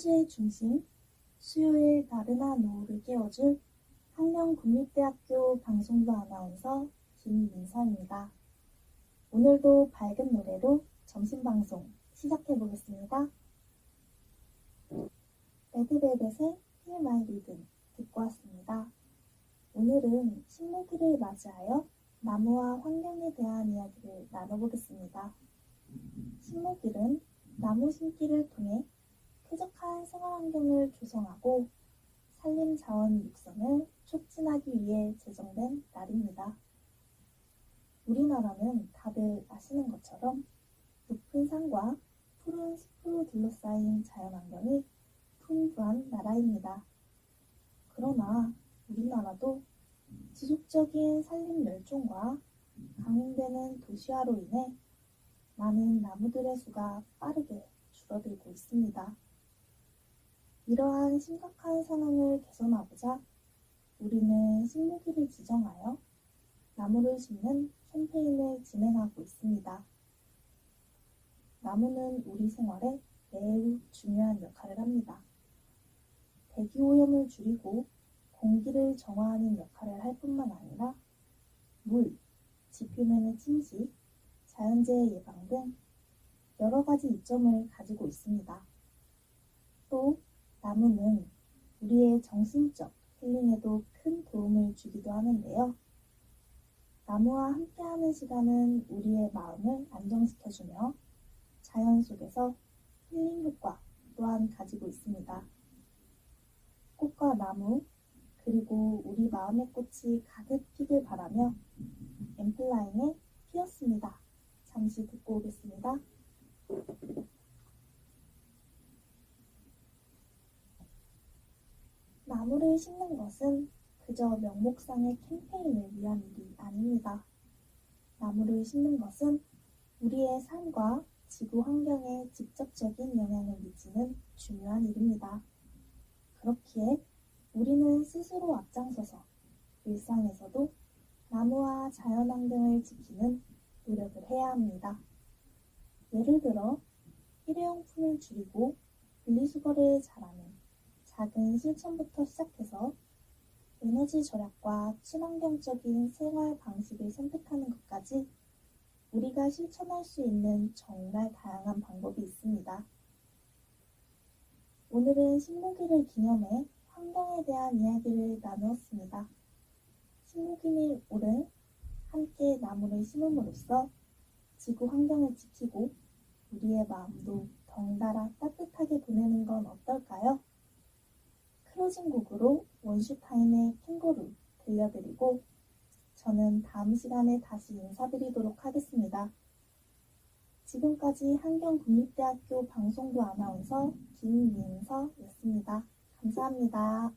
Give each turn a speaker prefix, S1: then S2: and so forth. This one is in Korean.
S1: 주의 중심, 수요일 나른한 오후를 깨워줄 한경국립대학교 방송부 아나운서 김민서입니다. 오늘도 밝은 노래로 점심방송 시작해 보겠습니다. 레드벨벳의 Feel My Rhythm 듣고 왔습니다. 오늘은 식목일을 맞이하여 나무와 환경에 대한 이야기를 나눠보겠습니다. 식목일은 나무 심기를 통해 쾌적한 생활환경을 조성하고 산림자원 육성을 촉진하기 위해 제정된 날입니다. 우리나라는 다들 아시는 것처럼 높은 산과 푸른 숲으로 둘러싸인 자연환경이 풍부한 나라입니다. 그러나 우리나라도 지속적인 산림 멸종과 강행되는 도시화로 인해 많은 나무들의 수가 빠르게 줄어들고 있습니다. 이러한 심각한 상황을 개선하고자 우리는 식목일을 지정하여 나무를 심는 캠페인을 진행하고 있습니다. 나무는 우리 생활에 매우 중요한 역할을 합니다. 대기오염을 줄이고 공기를 정화하는 역할을 할 뿐만 아니라 물, 지표면의 침식, 자연재해 예방 등 여러 가지 이점을 가지고 있습니다. 또 나무는 우리의 정신적 힐링에도 큰 도움을 주기도 하는데요. 나무와 함께하는 시간은 우리의 마음을 안정시켜주며 자연 속에서 힐링 효과 또한 가지고 있습니다. 꽃과 나무, 그리고 우리 마음의 꽃이 가득 피길 바라며 엠플라잉에 피었습니다. 잠시 듣고 오겠습니다. 나무를 심는 것은 그저 명목상의 캠페인을 위한 일이 아닙니다. 나무를 심는 것은 우리의 삶과 지구 환경에 직접적인 영향을 미치는 중요한 일입니다. 그렇기에 우리는 스스로 앞장서서 일상에서도 나무와 자연환경을 지키는 노력을 해야 합니다. 예를 들어 일회용품을 줄이고 분리수거를 잘하는 작은 실천부터 시작해서 에너지 절약과 친환경적인 생활 방식을 선택하는 것까지 우리가 실천할 수 있는 정말 다양한 방법이 있습니다. 오늘은 식목일을 기념해 환경에 대한 이야기를 나누었습니다. 식목일 올해 함께 나무를 심음으로써 지구 환경을 지키고 우리의 마음도 덩달아 따뜻하게 보내는 건 어떨까요? 클로징 원슈타인의 캥거루 들려드리고 저는 다음 시간에 다시 인사드리도록 하겠습니다. 지금까지 한경국립대학교 방송부 아나운서 김민서였습니다. 감사합니다.